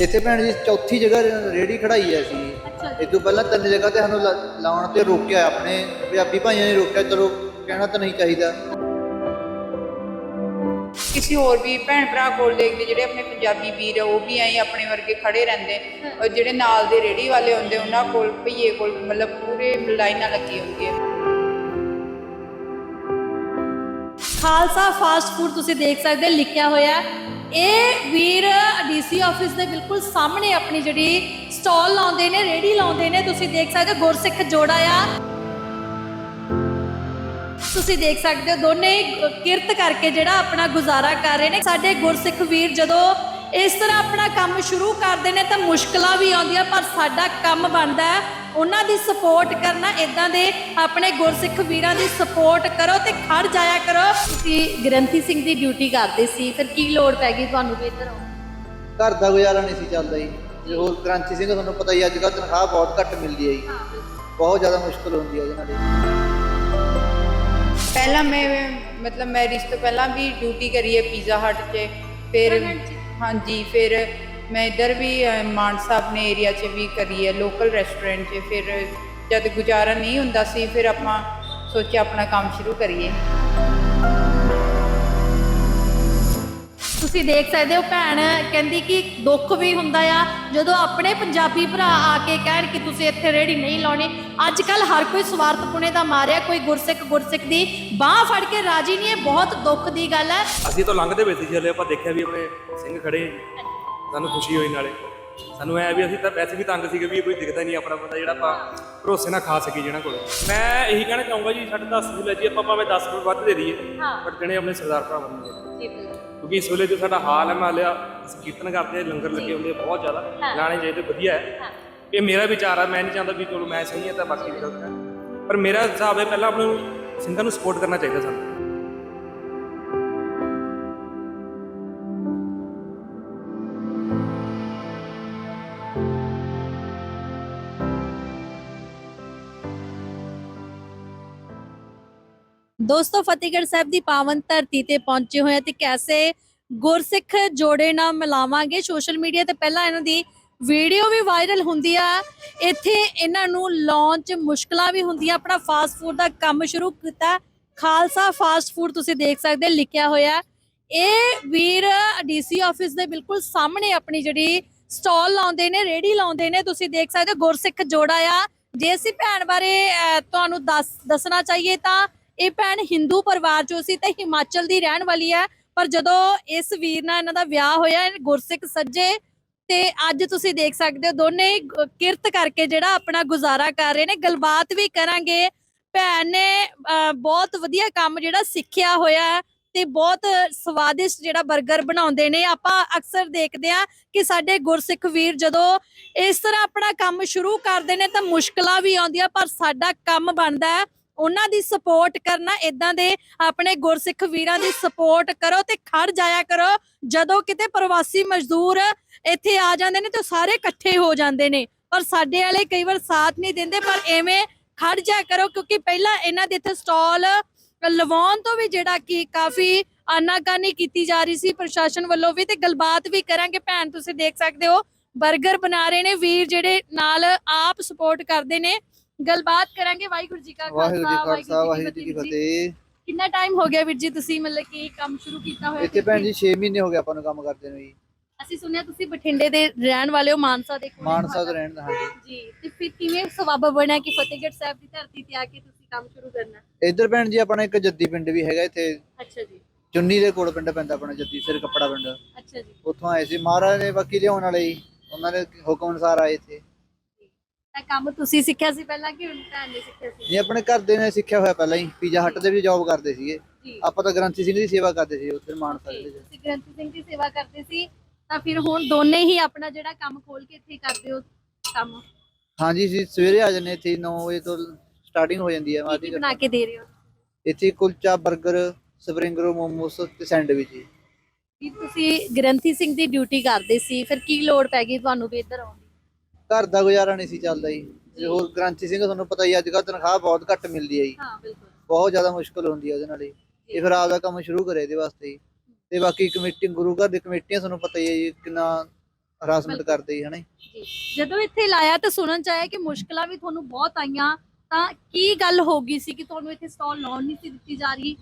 ਇੱਥੇ ਭੈਣ ਜੀ ਚੌਥੀ ਜਗ੍ਹਾ ਰੇੜੀ ਖੜਾਈ ਐ ਸੀ ਇਹ ਤੋਂ ਪਹਿਲਾਂ ਤਿੰਨ ਜਗ੍ਹਾ ਤੇ ਸਾਨੂੰ ਲਾ- ਲਾਉਣ ਤੇ ਰੋਕਿਆ ਆਪਣੇ ਪੰਜਾਬੀ ਭਾਈਆਂ ਨੇ ਰੋਕਿਆ ਚਲੋ ਕਹਿਣਾ ਤਾਂ ਨਹੀਂ ਚਾਹੀਦਾ। ਕਿਸੇ ਹੋਰ ਵੀ ਭੈਣ ਭਰਾ ਕੋਲ ਦੇਖਦੇ ਜਿਹੜੇ ਆਪਣੇ ਪੰਜਾਬੀ ਵੀਰ ਆ ਉਹ ਵੀ ਐਂ ਆਪਣੇ ਵਰਗੇ ਖੜੇ ਰਹਿੰਦੇ। ਔਰ ਜਿਹੜੇ ਨਾਲ ਦੇ ਰੇੜੀ ਵਾਲੇ ਹੁੰਦੇ ਉਹਨਾਂ ਕੋਲ ਭਈਏ ਕੋਲ ਮਤਲਬ ਪੂਰੇ ਲਾਈਨਾਂ ਲੱਗੀ ਹੁੰਦੀ ਹੈ ਖਾਲਸਾ ਫਾਸਟ ਫੂਡ ਤੁਸੀਂ ਦੇਖ ਸਕਦੇ ਹੋ ਲਿਖਿਆ ਹੋਇਆ। ਹੈ। ਇਹ ਵੀਰ ਡੀਸੀ ਆਫਿਸ ਦੇ ਬਿਲਕੁਲ ਸਾਹਮਣੇ ਆਪਣੀ ਜਿਹੜੀ ਸਟਾਲ ਲਾਉਂਦੇ ਨੇ ਰੇੜੀ ਲਾਉਂਦੇ ਨੇ, ਤੁਸੀਂ ਦੇਖ ਸਕਦੇ ਹੋ ਗੁਰਸਿੱਖ ਜੋੜਾ ਆ। ਤੁਸੀਂ ਦੇਖ ਸਕਦੇ ਹੋ ਦੋਨੇ ਕਿਰਤ ਕਰਕੇ ਜਿਹੜਾ ਆਪਣਾ ਗੁਜ਼ਾਰਾ ਕਰ ਰਹੇ ਨੇ। ਸਾਡੇ ਗੁਰਸਿੱਖ ਵੀਰ ਜਦੋਂ ਇਸ ਤਰ੍ਹਾਂ ਆਪਣਾ ਕੰਮ ਸ਼ੁਰੂ ਕਰਦੇ ਨੇ ਤਾਂ ਮੁਸ਼ਕਲਾਂ ਵੀ ਆਉਂਦੀਆਂ, ਪਰ ਸਾਡਾ ਕੰਮ ਬਣਦਾ ਹੈ। ਉਹਨਾਂ ਦੀ ਸਪੋਰਟ ਕਰਨਾ ਇਦਾਂ ਦੇ ਆਪਣੇ ਗੁਰਸਿੱਖ ਵੀਰਾਂ ਦੀ ਸਪੋਰਟ ਕਰੋ ਤੇ ਖੜ ਜਾਇਆ ਕਰੋ। ਤੁਸੀਂ ਗ੍ਰੰਥੀ ਸਿੰਘ ਦੀ ਡਿਊਟੀ ਕਰਦੇ ਸੀ ਫਿਰ ਕੀ ਲੋੜ ਪੈ ਗਈ ਤੁਹਾਨੂੰ ਵੀ ਇੱਧਰ ਆਉਣ ਘਰ ਦਾ ਗੁਜ਼ਾਰਾ ਨਹੀਂ ਸੀ ਚੱਲਦਾ ਜੀ। ਜੇ ਹੋਰ ਕ੍ਰਾਂਤੀ ਸਿੰਘ ਤੁਹਾਨੂੰ ਪਤਾ ਹੀ ਅੱਜ ਕੱਲ੍ਹ ਤਨਖਾਹ ਬਹੁਤ ਘੱਟ ਮਿਲਦੀ ਹੈ ਜੀ। ਬਹੁਤ ਜ਼ਿਆਦਾ ਮੁਸ਼ਕਲ ਹੁੰਦੀ ਹੈ ਜੀ। ਪਹਿਲਾਂ ਮੈਂ ਮਤਲਬ ਮੈਰਿਜ ਤੋਂ ਪਹਿਲਾਂ ਵੀ ਡਿਊਟੀ ਕਰੀ ਹੈ ਪੀਜ਼ਾ ਹਟ 'ਚ ਫਿਰ? ਹਾਂਜੀ ਫਿਰ ਮੈਂ ਇੱਧਰ ਵੀ ਅਹ, ਮਾਨਸਾ ਆਪਣੇ ਏਰੀਆ 'ਚ ਵੀ ਕਰੀ ਹੈ ਲੋਕਲ ਰੈਸਟੋਰੈਂਟ 'ਚ। ਫਿਰ ਜਦ ਗੁਜ਼ਾਰਾ ਨਹੀਂ ਹੁੰਦਾ ਸੀ ਫਿਰ ਆਪਾਂ ਸੋਚਿਆ ਆਪਣਾ ਕੰਮ ਸ਼ੁਰੂ ਕਰੀਏ। ਤੁਸੀਂ ਦੇਖ ਸਕਦੇ ਹੋ ਭੈਣ ਕਹਿੰਦੀ ਕਿ ਦੁੱਖ ਵੀ ਹੁੰਦਾ ਆ ਜਦੋਂ ਆਪਣੇ ਪੰਜਾਬੀ ਭਰਾ ਆ ਕੇ ਕਹਿਣ ਕਿ ਤੁਸੀਂ ਇੱਥੇ ਰੇੜੀ ਨਹੀਂ ਲਾਉਣੀ ਅੱਜ ਕੱਲ ਹਰ ਕੋਈ ਸਵਾਰਥਪੁਣੇ ਦਾ ਮਾਰਿਆ ਕੋਈ ਗੁਰਸਿੱਖ ਗੁਰਸਿੱਖ ਦੀ ਬਾਹ ਫੜ ਕੇ ਰਾਜੀ ਨਹੀਂ ਇਹ ਬਹੁਤ ਦੁੱਖ ਦੀ ਗੱਲ ਹੈ। ਅਸੀਂ ਤਾਂ ਲੰਘਦੇ ਪਏ ਸੀ ਹਲੇ ਆਪਾਂ ਦੇਖਿਆ ਵੀ ਆਪਣੇ ਸਿੰਘ ਖੜੇ। ਸਾਨੂੰ ਖੁਸ਼ੀ ਹੋਈ ਨਾਲੇ। ਸਾਨੂੰ ਐ ਵੀ ਅਸੀਂ ਤਾਂ ਵੈਸੇ ਵੀ ਤੰਗ ਸੀਗੇ ਵੀ ਕੋਈ ਦਿਖਦਾ ਨਹੀਂ ਆਪਣਾ ਬੰਦਾ ਜਿਹੜਾ ਆਪਾਂ ਭਰੋਸੇ ਨਾਲ ਖਾ ਸਕੀ ਜਿਹਨਾਂ ਕੋਲ। ਮੈਂ ਇਹੀ ਕਹਿਣਾ ਚਾਹੂੰਗਾ ਜੀ ਸਾਡੇ 10 ਰੁਪਏ ਜੀ ਆਪਾਂ ਭਾਵੇਂ 10 ਰੁਪਏ ਵੱਧ ਦੇ ਦਈਏ ਹਾਂ। ਪਰ ਜਣੇ ਆਪਣੇ ਸਰਦਾਰ ਭਰਾ ਬਣਨਗੇ ਜੀ ਕਿਉਂਕਿ ਇਸ ਵੇਲੇ ਜੋ ਸਾਡਾ ਹਾਲ ਹੈ ਮੈਂ ਲਿਆ ਅਸੀਂ ਕੀਰਤਨ ਕਰਦੇ ਹਾਂ ਲੰਗਰ ਲੱਗੇ ਹੁੰਦੇ ਆ ਬਹੁਤ ਜ਼ਿਆਦਾ ਹਾਂ। ਲਾਣੇ ਚਾਹੀਦੇ ਵਧੀਆ ਹੈ। ਇਹ ਮੇਰਾ ਵਿਚਾਰ ਹੈ ਮੈਂ ਨਹੀਂ ਚਾਹੁੰਦਾ ਵੀ ਚਲੋ ਮੈਂ ਸਹੀ ਹਾਂ ਤਾਂ ਬਾਕੀ ਗਲਤ ਹੈ। ਪਰ ਮੇਰਾ ਹਿਸਾਬ ਹੈ ਪਹਿਲਾਂ ਆਪਣੇ ਨੂੰ ਸਿੰਘਾਂ ਨੂੰ ਸਪੋਰਟ ਕਰਨਾ ਚਾਹੀਦਾ ਸਾਨੂੰ। ਦੋਸਤੋ, ਫਤਿਹਗੜ੍ਹ ਸਾਹਿਬ ਦੀ ਪਾਵਨ ਧਰਤੀ ਤੇ ਪਹੁੰਚੇ ਹੋਏ ਆ ਤੇ ਕੈਸੇ ਗੁਰਸਿੱਖ ਜੋੜੇ ਨਾਲ ਮਿਲਾਵਾਂਗੇ ਸੋਸ਼ਲ ਮੀਡੀਆ ਤੇ ਪਹਿਲਾਂ ਇਹਨਾਂ ਦੀ ਵੀਡੀਓ ਵੀ ਵਾਇਰਲ ਹੁੰਦੀ ਆ। ਇੱਥੇ ਇਹਨਾਂ ਨੂੰ ਲਾਂਚ ਮੁਸ਼ਕਲਾਂ ਵੀ ਹੁੰਦੀਆਂ, ਆਪਣਾ ਫਾਸਟ ਫੂਡ ਦਾ ਕੰਮ ਸ਼ੁਰੂ ਕੀਤਾ। ਖਾਲਸਾ ਫਾਸਟ ਫੂਡ ਤੁਸੀਂ ਦੇਖ ਸਕਦੇ, ਲਿਖਿਆ ਹੋਇਆ। ਇਹ ਵੀਰ ਡੀਸੀ ਆਫਿਸ ਦੇ ਬਿਲਕੁਲ ਸਾਹਮਣੇ ਆਪਣੀ ਜਿਹੜੀ ਸਟਾਲ ਲਾਉਂਦੇ ਨੇ ਰੇੜੀ ਲਾਉਂਦੇ ਨੇ, ਤੁਸੀਂ ਦੇਖ ਸਕਦੇ ਹੋ ਗੁਰਸਿੱਖ ਜੋੜਾ ਆ। ਜੇ ਅਸੀਂ ਭੈਣ ਬਾਰੇ ਤੁਹਾਨੂੰ ਦੱਸ, ਦੱਸਣਾ ਚਾਹੀਏ ਤਾਂ ਇਹ ਭੈਣ ਹਿੰਦੂ ਪਰਿਵਾਰ ਚੋਂ ਸੀ ਤੇ ਹਿਮਾਚਲ ਦੀ ਰਹਿਣ ਵਾਲੀ ਹੈ। ਪਰ ਜਦੋਂ ਇਸ ਵੀਰ ਨਾਲ ਇਹਨਾਂ ਦਾ ਵਿਆਹ ਹੋਇਆ ਇਹ ਗੁਰਸਿੱਖ ਸੱਜੇ ਤੇ ਅੱਜ ਤੁਸੀਂ ਦੇਖ ਸਕਦੇ ਹੋ ਦੋਨੇ ਕਿਰਤ ਕਰਕੇ ਜਿਹੜਾ ਆਪਣਾ ਗੁਜ਼ਾਰਾ ਕਰ ਰਹੇ ਨੇ। ਗੱਲਬਾਤ ਵੀ ਕਰਾਂਗੇ। ਭੈਣ ਨੇ ਅਹ, ਬਹੁਤ ਵਧੀਆ ਕੰਮ ਜਿਹੜਾ ਸਿੱਖਿਆ ਹੋਇਆ ਤੇ ਬਹੁਤ ਸਵਾਦਿਸ਼ਟ ਜਿਹੜਾ 버ਗਰ ਬਣਾਉਂਦੇ ਨੇ। ਆਪਾਂ ਅਕਸਰ ਦੇਖਦੇ ਆ ਕਿ ਸਾਡੇ ਗੁਰਸਿੱਖ ਵੀਰ ਜਦੋਂ ਇਸ ਤਰ੍ਹਾਂ ਆਪਣਾ ਕੰਮ ਸ਼ੁਰੂ ਕਰਦੇ ਨੇ ਤਾਂ ਮੁਸ਼ਕਲਾਂ ਵੀ ਆਉਂਦੀਆਂ ਪਰ ਸਾਡਾ ਕੰਮ ਬਣਦਾ ਹੈ। ਉਹਨਾਂ ਦੀ ਸਪੋਰਟ ਕਰਨਾ ਇਦਾਂ ਦੇ ਆਪਣੇ ਗੁਰਸਿੱਖ ਵੀਰਾਂ ਦੀ ਸਪੋਰਟ ਕਰੋ ਤੇ ਖੜ ਜਾਇਆ ਕਰੋ। ਜਦੋਂ ਕਿਤੇ ਪ੍ਰਵਾਸੀ ਮਜ਼ਦੂਰ ਇੱਥੇ ਆ ਜਾਂਦੇ ਨੇ ਤਾਂ ਸਾਰੇ ਇਕੱਠੇ ਹੋ ਜਾਂਦੇ ਨੇ। ਪਰ ਸਾਡੇ ਵਾਲੇ ਕਈ ਵਾਰ ਸਾਥ ਨਹੀਂ ਦਿੰਦੇ, ਪਰ ਐਵੇਂ ਖੜ ਜਾਇਆ ਕਰੋ ਕਿਉਂਕਿ ਪਹਿਲਾਂ ਇਹਨਾਂ ਦੇ ਇੱਥੇ ਸਟਾਲ ਲਵਾਉਣ ਤੋਂ ਵੀ ਜਿਹੜਾ ਕਿ ਕਾਫੀ ਆਨਾਕਾਨੀ ਕੀਤੀ ਜਾ ਰਹੀ ਸੀ ਪ੍ਰਸ਼ਾਸਨ ਵੱਲੋਂ ਵੀ ਤੇ ਗੱਲਬਾਤ ਵੀ ਕਰਾਂਗੇ। ਭੈਣ, ਤੁਸੀਂ ਦੇਖ ਸਕਦੇ ਹੋ 버ਗਰ ਬਣਾ ਰਹੇ ਨੇ, ਵੀਰ ਜਿਹੜੇ ਨਾਲ ਆਪ ਸਪੋਰਟ ਕਰਦੇ ਨੇ। ਗੱਲਬਾਤ ਕਰਾਂਗੇ ਵਾਹਿਗੁਰੂ ਜੀ ਕਾ ਵਾਹਿਗੁਰੂ ਜੀ ਖਾਲਸਾ ਖਾਲਸਾ ਵਾਹਿਗੁਰੂ ਜੀ ਕੀ ਫਤਿਹ। ਕਿੰਨਾ ਟਾਈਮ ਹੋ ਗਿਆ ਵੀਰ ਜੀ ਤੁਸੀਂ ਮਤਲਬ ਕਿ ਕੰਮ ਸ਼ੁਰੂ ਕੀਤਾ ਹੋਇਆ ਇੱਥੇ ਭੈਣ ਜੀ 6 ਮਹੀਨੇ ਹੋ ਗਏ ਆਪਾਂ ਨੂੰ ਕੰਮ ਕਰਦੇ ਨੂੰ ਜੀ। ਅਸੀਂ ਸੁਣਿਆ ਤੁਸੀਂ ਬਠਿੰਡੇ ਦੇ ਰਹਿਣ ਵਾਲੇ ਹੋ ਮਾਨਸਾ ਦੇ ਕੋਲ। ਮਾਨਸਾ ਤੋਂ ਰਹਿਣ ਦਾ ਹਾਂਜੀ। ਜੀ ਤੇ ਫਿਰ ਕਿਵੇਂ ਸਵਾਬ ਬਣਿਆ ਕਿ ਫਤਿਹਗੜ੍ਹ ਸਾਹਿਬ ਦੀ ਧਰਤੀ ਤੇ ਆ ਕੇ ਤੁਸੀਂ ਕੰਮ ਸ਼ੁਰੂ ਕਰਨਾ? ਇੱਧਰ ਭੈਣ ਜੀ ਆਪਣਾ ਇੱਕ ਜੱਦੀ ਪਿੰਡ ਵੀ ਹੈਗਾ ਇੱਥੇ। ਅੱਛਾ ਜੀ। ਚੁੰਨੀ ਦੇ ਕੋਲ ਪਿੰਡ ਪੈਂਦਾ ਆਪਣਾ ਜੱਦੀ ਸਿਰ ਕੱਪੜਾ ਪਿੰਡ। ਅੱਛਾ ਜੀ। ਉੱਥੋਂ ਆਏ ਸੀ। ਮਹਾਰਾਜ ਨੇ ਬਾਕੀ ਲਿਆਉਣ ਵਾਲੇ ਜੀ ਉਹਨਾਂ ਦੇ ਹੁਕਮ ਅਨੁਸਾਰ ਆਏ ਇੱਥੇ। ਇਹ ਕੰਮ ਤੁਸੀਂ ਸਿੱਖਿਆ ਸੀ ਪਹਿਲਾਂ ਕਿ ਭੈਣ ਨੇ ਸਿੱਖਿਆ ਸੀ? ਜੀ ਆਪਣੇ ਘਰ ਦੇ ਨੇ ਸਿੱਖਿਆ ਹੋਇਆ ਪਹਿਲਾਂ ਹੀ। ਪੀਜ਼ਾ ਹੱਟ ਦੇ ਵੀ ਜੌਬ ਕਰਦੇ ਸੀਗੇ। ਜੀ। ਆਪਾਂ ਤਾਂ ਗ੍ਰੰਥੀ ਸਿੰਘ ਦੀ ਸੇਵਾ ਕਰਦੇ ਸੀ ਉੱਥੇ ਮਾਨਸਾ ਦੇ। ਵਿੱਚ ਤੁਸੀਂ ਗ੍ਰੰਥੀ ਸਿੰਘ ਦੀ ਸੇਵਾ ਕਰਦੇ ਸੀ ਤਾਂ ਫਿਰ ਹੁਣ ਦੋਨੇ ਹੀ ਆਪਣਾ ਜਿਹੜਾ ਕੰਮ ਖੋਲ ਕੇ ਇੱਥੇ ਕਰਦੇ ਹੋ ਕੰਮ? ਹਾਂਜੀ ਜੀ ਸਵੇਰੇ ਆ ਜੰਨੇ ਇੱਥੇ 9 ਵਜੇ ਤੋਂ ਸਟਾਰਟਿੰਗ ਹੋ ਜਾਂਦੀ ਹੈ ਕੀ ਕੀ ਬਣਾ ਕੇ ਦੇ ਰਹੇ ਹੋ? ਇੱਥੇ ਕੁਲਚਾ 버ਗਰ ਸਪਰਿੰਗ ਰੋਲ ਮੋਮੋਸ ਤੇ ਸੈਂਡਵਿਚ ਜੀ। ਵੀ ਤੁਸੀਂ ਗ੍ਰੰਥੀ ਸਿੰਘ ਦੀ ਡਿਊਟੀ ਕਰਦੇ ਸੀ ਫਿਰ ਕੀ ਲੋੜ ਪੈ ਗਈ ਤੁਹਾਨੂੰ ਵੀ ਇੱਧਰ ਆਉਣ ਦੀ? ਘਰ ਦਾ ਗੁਜ਼ਾਰਾ ਨਹੀਂ ਸੀ ਚੱਲਦਾ ਜੀ। ਜੇ ਹੋਰ ਗ੍ਰੰਥੀ ਸਿੰਘ ਤੁਹਾਨੂੰ ਪਤਾ ਹੀ ਅੱਜ ਕੱਲ੍ਹ ਤਨਖਾਹ ਬਹੁਤ ਘੱਟ ਮਿਲਦੀ ਹੈ ਜੀ। ਹਾਂ ਬਿਲਕੁਲ। ਬਹੁਤ ਜ਼ਿਆਦਾ ਮੁਸ਼ਕਲ ਹੁੰਦੀ ਹੈ ਉਹਦੇ ਨਾਲ ਹੀ। ਇਹ ਫਿਰ ਆਪਦਾ ਕੰਮ ਸ਼ੁਰੂ ਕਰੇ ਇਹਦੇ ਵਾਸਤੇ ਹੀ। ਤੇ ਬਾਕੀ ਕਮੇਟੀ ਗੁਰੂ ਘਰ ਦੀ ਕਮੇਟੀਆਂ ਤੁਹਾਨੂੰ ਪਤਾ ਹੀ ਹੈ ਜੀ ਕਿੰਨਾ ਹਰਾਸਮੈਂਟ ਕਰਦੇ ਜੀ ਹਨਾ ਜੀ। ਜੀ। ਜਦੋਂ ਇੱਥੇ ਲਾਇਆ ਤਾਂ ਸੁਣਨ ਚ ਆਇਆ ਕਿ ਮੁਸ਼ਕਲਾਂ ਵੀ ਤੁਹਾਨੂੰ ਬਹੁਤ ਆਈਆਂ ਤਾਂ ਕੀ ਗੱਲ ਹੋ ਗਈ ਸੀ ਕਿ ਤੁਹਾਨੂੰ ਇੱਥੇ ਸਟਾਲ ਲਾਉਣ ਨਹੀਂ ਸੀ ਦਿੱਤੀ ਜਾ ਰਹੀ?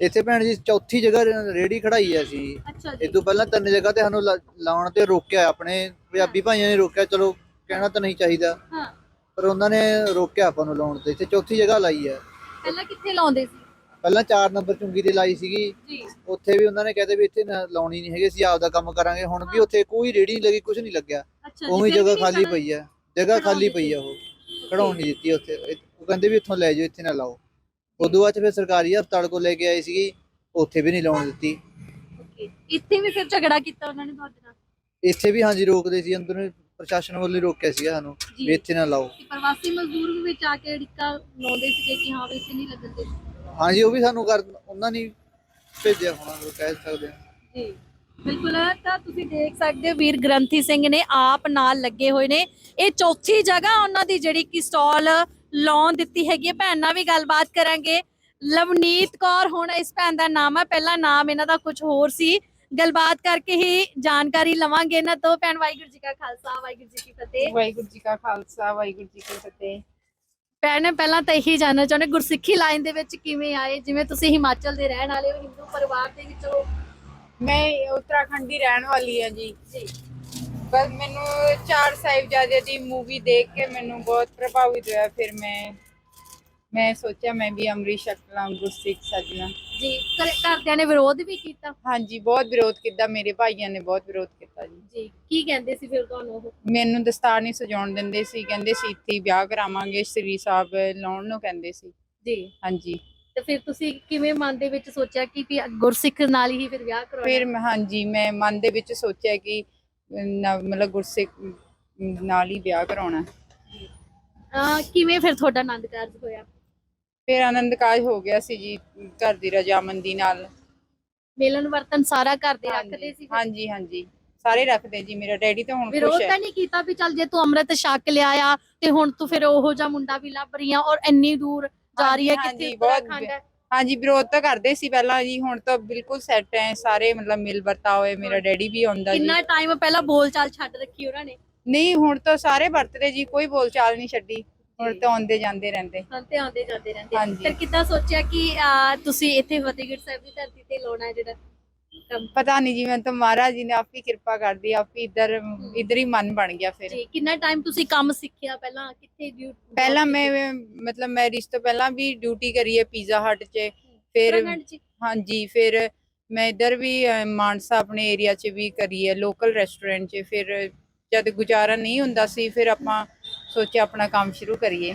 ਇੱਥੇ ਭੈਣ ਜੀ ਚੌਥੀ ਜਗ੍ਹਾ ਰੇੜੀ ਖੜਾਈ ਹੈ ਅਸੀਂ। ਅੱਛਾ ਇਹ ਤੋਂ ਪਹਿਲਾਂ ਤਿੰਨ ਜਗ੍ਹਾ ਤੇ ਸਾਨੂੰ ਲਾ- ਲਾਉਣ ਤੇ ਰੋਕਿਆ ਆਪਣੇ ਪੰਜਾਬੀ ਭਾਈਆਂ ਨੇ ਰੋਕਿਆ ਚਲੋ ਕਹਿਣਾ ਤਾਂ ਨਹੀਂ ਚਾਹੀਦਾ। ਹਾਂ। ਪਰ ਉਹਨਾਂ ਨੇ ਰੋਕਿਆ ਆਪਾਂ ਨੂੰ ਲਾਉਣ ਤੇ। ਇੱਥੇ ਚੌਥੀ ਜਗ੍ਹਾ ਲਾਈ ਹੈ। ਪਹਿਲਾਂ ਕਿੱਥੇ ਲਾਉਂਦੇ ਸੀ? ਪਹਿਲਾਂ 4 ਨੰਬਰ ਚੁੰਗੀ ਤੇ ਲਾਈ ਸੀਗੀ। ਜੀ। ਉੱਥੇ ਵੀ ਉਹਨਾਂ ਨੇ ਕਹਿੰਦੇ ਵੀ ਇੱਥੇ ਨਾ ਲਾਉਣੀ ਨਹੀਂ ਹੈਗੀ ਅਸੀਂ ਆਪਦਾ ਕੰਮ ਕਰਾਂਗੇ। ਹੁਣ ਵੀ ਉੱਥੇ ਕੋਈ ਰੇੜੀ ਨਹੀਂ ਲੱਗੀ ਕੁਝ ਨਹੀਂ ਲੱਗਿਆ। ਅੱਛਾ ਉਵੇਂ ਫਿਰ ਜਗ੍ਹਾ ਵੀ ਖਾਲੀ ਪਈ ਹੈ। ਜਗ੍ਹਾ ਖਾਲੀ ਪਈ ਆ ਉਹ। ਖੜਾਉਣ ਨਹੀਂ ਦਿੱਤੀ ਉੱਥੇ। ਇਹ- ਉਹ ਕਹਿੰਦੇ ਵੀ ਇੱਥੋਂ ਲੈ ਜਾਓ ਇੱਥੇ ਨਾ ਲਾਓ। ਉਦੋਂ ਬਾਅਦ 'ਚ ਫਿਰ ਸਰਕਾਰੀ ਹਸਪਤਾਲ ਕੋਲ ਲੈ ਕੇ ਆਏ ਸੀਗੀ। ਉੱਥੇ ਵੀ ਨਹੀਂ ਲਾਉਣ ਦਿੱਤੀ। Okay, ਇੱਥੇ ਵੀ ਫਿਰ ਝਗੜਾ ਕੀਤਾ ਉਹਨਾਂ ਨੇ ਤੁਹਾਡੇ ਨਾਲ? ਇੱਥੇ ਵੀ ਹਾਂਜੀ ਰੋਕਦੇ ਸੀ ਅੰਦਰੋਂ ਪ੍ਰਸ਼ਾਸਨ ਵੱਲੋਂ ਰੋਕਿਆ ਸੀਗਾ ਸਾਨੂੰ ਜੀ। ਵੀ ਇੱਥੇ ਨਾ ਲਾਓ। ਕਿ ਪ੍ਰਵਾਸੀ ਮਜ਼ਦੂਰ ਵੀ ਵਿੱਚ ਆ ਕੇ ਡਿੱਕਾ ਲਾਉਂਦੇ ਸੀਗੇ ਕਿ ਹਾਂ ਵੀ ਇੱਥੇ ਨਹੀਂ ਲੱਗਣ ਦੇ ਹਾਂਜੀ ਉਹ ਵੀ ਸਾਨੂੰ ਕਰ ਉਹਨਾਂ ਨੇ ਭੇਜਿਆ ਹੋਣਾ ਉਹ ਕਹਿ ਸਕਦੇ ਹਾਂ। ਜੀ। ਬਿਲਕੁਲ ਤਾਂ ਤੁਸੀਂ ਦੇਖ ਸਕਦੇ ਹੋ ਵੀਰ ਗ੍ਰੰਥੀ ਸਿੰਘ ਨੇ ਆਪ ਨਾਲ ਲੱਗੇ ਹੋਏ ਨੇ। ਇਹ ਚੌਥੀ ਜਗ੍ਹਾ ਉਹਨਾਂ ਦੀ ਜਿਹੜੀ ਕਿ ਸਟਾਲ ਲਾਉਣ ਦਿੱਤੀ ਹੈਗੀ ਹੈ। ਭੈਣ ਨਾਲ ਵੀ ਗੱਲਬਾਤ ਕਰਾਂਗੇ। ਲਵਨੀਤ ਕੌਰ ਹੁਣ ਇਸ ਭੈਣ ਦਾ ਨਾਮ ਹੈ। ਪਹਿਲਾ ਨਾਮ ਇਹਨਾਂ ਦਾ ਕੁਝ ਹੋਰ ਸੀ। ਗੱਲਬਾਤ ਕਰਕੇ ਹੀ ਜਾਣਕਾਰੀ ਲਵਾਂਗੇ ਇਹਨਾਂ ਤੋਂ। ਭੈਣ ਵਾਹਿਗੁਰੂ ਜੀ ਕਾ ਖਾਲਸਾ ਵਾਹਿਗੁਰੂ ਜੀ ਕੀ ਫਤਿਹ। ਵਾਹਿਗੁਰੂ ਜੀ ਕਾ ਖਾਲਸਾ ਵਾਹਿਗੁਰੂ ਜੀ ਕੀ ਫਤਿਹ। ਭੈਣ ਪਹਿਲਾਂ ਤਾਂ ਇਹੀ ਜਾਣਨਾ ਚਾਹੁੰਦੇ ਗੁਰਸਿੱਖੀ ਲਾਈਨ ਦੇ ਵਿੱਚ ਕਿਵੇਂ ਆਏ? ਜਿਵੇਂ ਤੁਸੀਂ ਹਿਮਾਚਲ ਦੇ ਰਹਿਣ ਵਾਲੇ ਹੋ ਹਿੰਦੂ ਪਰਿਵਾਰ ਦੇ ਵਿੱਚੋਂ ਮੈਂ ਉੱਤਰਾਖੰਡ ਦੀ ਰਹਿਣ ਵਾਲੀ ਹਾਂ ਜੀ। ਜੀ। ਬਸ ਮੈਨੂੰ ਚਾਰ ਸਾਹਿਬਜ਼ਾਦੇ ਦੀ ਮੂਵੀ ਦੇਖ ਕੇ ਮੈਨੂੰ ਬਹੁਤ ਪ੍ਰਭਾਵਿਤ ਹੋਇਆ ਫਿਰ ਮੈਂ ਮੈਂ ਸੋਚਿਆ ਮੈਂ ਵੀ ਅੰਮ੍ਰਿਤ ਛਕਲਾਂ ਗੁਰਸਿੱਖ ਸਜਣਾ ਜੀ ਘਰ- ਘਰਦਿਆਂ ਨੇ ਵਿਰੋਧ ਵੀ ਕੀਤਾ? ਹਾਂਜੀ ਬਹੁਤ ਵਿਰੋਧ ਕੀਤਾ ਮੇਰੇ ਭਾਈਆਂ ਨੇ ਬਹੁਤ ਵਿਰੋਧ ਕੀਤਾ ਜੀ। ਜੀ ਕੀ ਕਹਿੰਦੇ ਸੀ ਫਿਰ ਤੁਹਾਨੂੰ ਉਹ? ਮੈਨੂੰ ਦਸਤਾਰ ਨਹੀਂ ਸਜਾਉਣ ਦਿੰਦੇ ਸੀ ਕਹਿੰਦੇ ਸੀ ਇੱਥੇ ਹੀ ਵਿਆਹ ਕਰਾਵਾਂਗੇ ਸ੍ਰੀ ਸਾਹਿਬ ਲਾਉਣ ਨੂੰ ਕਹਿੰਦੇ ਸੀ। ਜੀ। ਹਾਂਜੀ। ਤੇ ਫਿਰ ਤੁਸੀਂ ਕਿਵੇਂ ਮਨ ਦੇ ਵਿੱਚ ਸੋਚਿਆ ਕਿ ਵੀ ਗੁਰਸਿੱਖ ਨਾਲ ਹੀ ਫਿਰ ਵਿਆਹ ਕਰਾਉਣਾ? ਫਿਰ ਮੈਂ- ਹਾਂਜੀ ਮੈਂ ਮਨ ਦੇ ਵਿੱਚ ਸੋਚਿਆ ਕਿ ਨਾ- ਮਤਲਬ ਗੁਰਸਿੱਖ ਨਾਲ ਹੀ ਵਿਆਹ ਕਰਾਉਣਾ। ਅਹ ਕਿਵੇਂ ਫਿਰ ਤੁਹਾਡਾ ਆਨੰਦ ਕਾਰਜ ਹੋਇਆ? ਫਿਰ ਆਨੰਦ ਕਾਜ ਹੋ ਗਿਆ ਸੀ ਜੀ ਘਰ ਦੀ ਰਜਾਮੰਦੀ ਨਾਲ। ਮਿਲਨ ਵਰਤਨ ਸਾਰਾ ਘਰ ਦੇ ਰੱਖਦੇ ਸੀ? ਹਾਂਜੀ ਹਾਂਜੀ। ਸਾਰੇ ਰੱਖਦੇ ਜੀ ਮੇਰਾ ਡੈਡੀ ਤਾਂ ਹੁਣ ਵਿਰੋਧ ਖੁਸ਼ ਹੈ। ਤਾਂ ਨਹੀਂ ਕੀਤਾ ਵੀ ਚੱਲ ਜੇ ਤੂੰ ਅੰਮ੍ਰਿਤ ਛਕ ਲਿਆ ਆ ਤੇ ਹੁਣ ਤੂੰ ਫਿਰ ਉਹੋ ਜਿਹਾ ਮੁੰਡਾ ਵੀ ਲੱਭ ਰਹੀ ਆ ਔਰ ਇੰਨੀ ਦੂਰ ਜਾ ਰਹੀ ਹੈ ਹਾਂਜੀ, ਕਿੱਥੇ ਬਹੁਤ ਉੱਤਰਾਖੰਡ ਹੈ? ਹਾਂਜੀ ਵਿਰੋਧ ਤਾਂ ਕਰਦੇ ਸੀ ਪਹਿਲਾਂ ਜੀ ਹੁਣ ਤਾਂ ਬਿਲਕੁਲ ਸੈੱਟ ਹੈ ਸਾਰੇ ਮਤਲਬ ਮਿਲ ਵਰਤਾ ਹੋਏ ਮੇਰਾ ਡੈਡੀ ਵੀ ਆਉਂਦਾ ਜੀ। ਕਿੰਨਾ ਟਾਈਮ ਪਹਿਲਾਂ ਬੋਲ ਚਾਲ ਛੱਡ ਰੱਖੀ ਉਹਨਾਂ ਨੇ? ਨਹੀਂ ਹੁਣ ਤਾਂ ਸਾਰੇ ਵਰਤਦੇ ਜੀ ਕੋਈ ਬੋਲਚਾਲ ਨਹੀਂ ਛੱਡੀ। ਹੁਣ ਤਾਂ ਆਉਂਦੇ ਜਾਂਦੇ ਰਹਿੰਦੇ। ਹਾਂ ਤੇ ਆਉਂਦੇ ਜਾਂਦੇ ਰਹਿੰਦੇ। ਆ। ਹਾਂਜੀ। ਫਿਰ ਕਿੱਦਾਂ ਸੋਚਿਆ ਕਿ ਅਹ, ਤੁਸੀਂ ਇੱਥੇ ਫਤਿਹਗੜ੍ਹ ਸਾਹਿਬ ਦੀ ਧਰਤੀ ਤੇ ਲਾਉਣਾ ਹੈ ਜਿਹੜਾ ਕੰਮ? ਪਤਾ ਨਹੀਂ ਜੀ ਮੈਂ ਤਾਂ ਮਹਾਰਾਜ ਜੀ ਨੇ ਆਪ ਹੀ ਕਿਰਪਾ ਕਰਦੀ ਆਪ ਹੀ ਇੱਧਰ ਇੱਧਰ ਹੀ ਮਨ ਬਣ ਗਿਆ ਫਿਰ। ਜੀ ਕਿੰਨਾ ਟਾਈਮ ਤੁਸੀਂ ਕੰਮ ਸਿੱਖਿਆ ਪਹਿਲਾਂ? ਕਿੱਥੇ ਡਿਊ- ਪਹਿਲਾਂ ਮੈਂ ਮਤਲਬ ਮੈਰਿਜ ਤੋਂ ਪਹਿਲਾਂ ਵੀ ਡਿਊਟੀ ਕਰੀ ਹੈ ਪੀਜ਼ਾ ਹਟ 'ਚ। ਫਿਰ ਉੱਤਰਾਖੰਡ 'ਚ? ਹਾਂਜੀ ਫਿਰ ਮੈਂ ਇੱਧਰ ਵੀ ਅਹ, ਮਾਨਸਾ ਆਪਣੇ ਏਰੀਆ 'ਚ ਵੀ ਕਰੀ ਹੈ ਲੋਕਲ ਰੈਸਟੋਰੈਂਟ 'ਚ। ਫਿਰ ਜਦ ਗੁਜ਼ਾਰਾ ਨਹੀਂ ਹੁੰਦਾ ਸੀ ਫਿਰ ਆਪਾਂ ਸੋਚਿਆ ਆਪਣਾ ਕੰਮ ਸ਼ੁਰੂ ਕਰੀਏ।